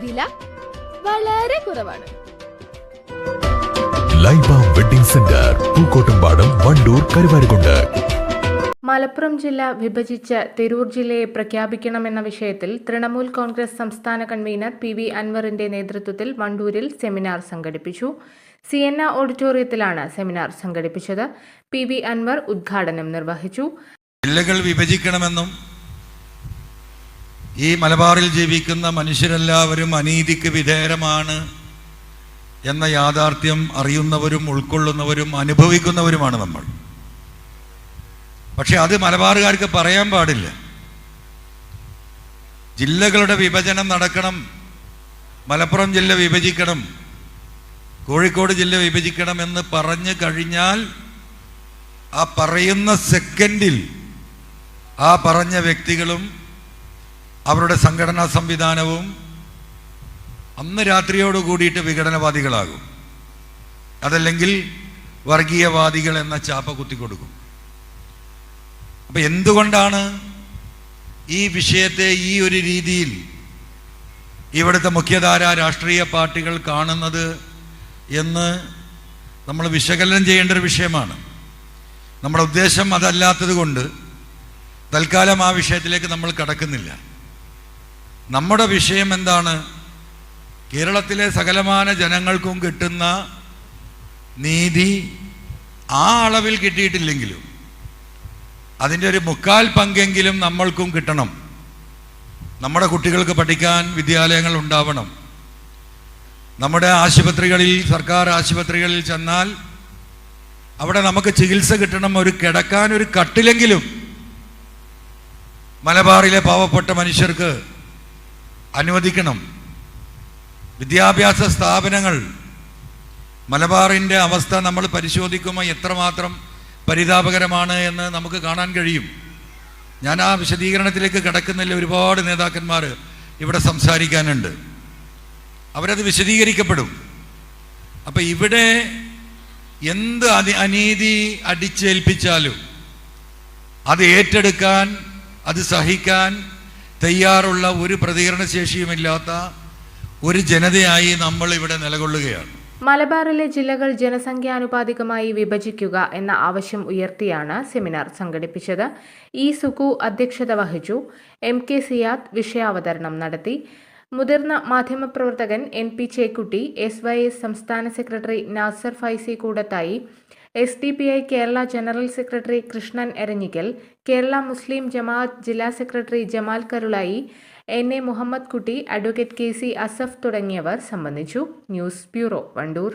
വില വളരെ കുറവാണ്. Laiba wedding centre Pookottumpadam Wandoor Karuvarakundu. Malappuram ജില്ല വിഭജിച്ച് തിരൂർ ജില്ലയെ പ്രഖ്യാപിക്കണമെന്ന വിഷയത്തിൽ തൃണമൂൽ കോൺഗ്രസ് സംസ്ഥാന കൺവീനർ പി വി അൻവറിന്റെ നേതൃത്വത്തിൽ വണ്ടൂരിൽ സെമിനാർ സംഘടിപ്പിച്ചു. സി എൻ ഓഡിറ്റോറിയത്തിലാണ് സെമിനാർ സംഘടിപ്പിച്ചത്. പി വി അൻവർ ഉദ്ഘാടനം നിർവഹിച്ചു. ജില്ലകൾ വിഭജിക്കണമെന്നും ഈ മലബാറിൽ ജീവിക്കുന്ന മനുഷ്യരെല്ലാവരും അനീതിക്ക് വിധേയരമാണ് എന്ന യാഥാർത്ഥ്യം അറിയുന്നവരും ഉൾക്കൊള്ളുന്നവരും അനുഭവിക്കുന്നവരുമാണ് നമ്മൾ. പക്ഷെ അത് മലബാറുകാർക്ക് പറയാൻ പാടില്ല. ജില്ലകളുടെ വിഭജനം നടക്കണം മലപ്പുറം ജില്ല വിഭജിക്കണം കോഴിക്കോട് ജില്ല വിഭജിക്കണം എന്ന് പറഞ്ഞു കഴിഞ്ഞാൽ ആ പറയുന്ന സെക്കൻഡിൽ ആ പറഞ്ഞ വ്യക്തികളും അവരുടെ സംഘടനാ സംവിധാനവും അന്ന് രാത്രിയോട് കൂടിയിട്ട് വിഘടനവാദികളാകും. അതല്ലെങ്കിൽ വർഗീയവാദികൾ എന്ന ചാപ്പ കുത്തിക്കൊടുക്കും. അപ്പൊ എന്തുകൊണ്ടാണ് ഈ വിഷയത്തെ ഈ ഒരു രീതിയിൽ ഇവിടുത്തെ മുഖ്യധാര രാഷ്ട്രീയ പാർട്ടികൾ കാണുന്നത് എന്ന് നമ്മൾ വിശകലനം ചെയ്യേണ്ട ഒരു വിഷയമാണ്. നമ്മുടെ ഉദ്ദേശം അതല്ലാത്തത് കൊണ്ട് തൽക്കാലം ആ വിഷയത്തിലേക്ക് നമ്മൾ കടക്കുന്നില്ല. നമ്മുടെ വിഷയം എന്താണ്? കേരളത്തിലെ സകലമാന ജനങ്ങൾക്കും കിട്ടുന്ന നീതി ആ അളവിൽ കിട്ടിയിട്ടില്ലെങ്കിലും അതിന്റെ ഒരു മുക്കാൽ പങ്കെങ്കിലും നമ്മൾക്കും കിട്ടണം. നമ്മുടെ കുട്ടികൾക്ക് പഠിക്കാൻ വിദ്യാലയങ്ങൾ ഉണ്ടാവണം. നമ്മുടെ ആശുപത്രികളിൽ സർക്കാർ ആശുപത്രികളിൽ ചെന്നാൽ അവിടെ നമുക്ക് ചികിത്സ കിട്ടണം. ഒരു കിടക്കാൻ ഒരു കട്ടിലെങ്കിലും മലബാറിലെ പാവപ്പെട്ട മനുഷ്യർക്ക് അനുവദിക്കണം. വിദ്യാഭ്യാസ സ്ഥാപനങ്ങൾ മലബാറിന്റെ അവസ്ഥ നമ്മൾ പരിശോധിക്കുമ്പോൾ എത്രമാത്രം പരിതാപകരമാണ് എന്ന് നമുക്ക് കാണാൻ കഴിയും. ഞാൻ ആ വിശദീകരണത്തിലേക്ക് കിടക്കുന്നില്ല. ഒരുപാട് നേതാക്കന്മാർ ഇവിടെ സംസാരിക്കാനുണ്ട്. അവരത് വിശദീകരിക്കപ്പെടും. അപ്പം ഇവിടെ എന്ത് അതി അനീതി അടിച്ചേൽപ്പിച്ചാലും അത് ഏറ്റെടുക്കാൻ അത് സഹിക്കാൻ തയ്യാറുള്ള ഒരു പ്രതികരണശേഷിയുമില്ലാത്ത ഒരു ജനതയായി നമ്മൾ ഇവിടെ നിലകൊള്ളുകയാണ്. മലബാറിലെ ജില്ലകൾ ജനസംഖ്യാനുപാതികമായി വിഭജിക്കുക എന്ന ആവശ്യം ഉയർത്തിയാണ് സെമിനാർ സംഘടിപ്പിച്ചത്. ഇ സുക്കു അധ്യക്ഷത വഹിച്ചു എം കെ സിയാദ് വിഷയാവതരണം നടത്തി. മുതിർന്ന മാധ്യമപ്രവർത്തകൻ N P Chekkutty S Y S സംസ്ഥാന secretary Nasar Faizy Koodathai S D P I Kerala general secretary Krishnan Eranhikkal Kerala Muslim Jamaath ജില്ലാ secretary Jamal Karulai N A Muhammad Kutty advocate K C Asaf തുടങ്ങിയവർ സംബന്ധിച്ചു. News bureau Wandoor.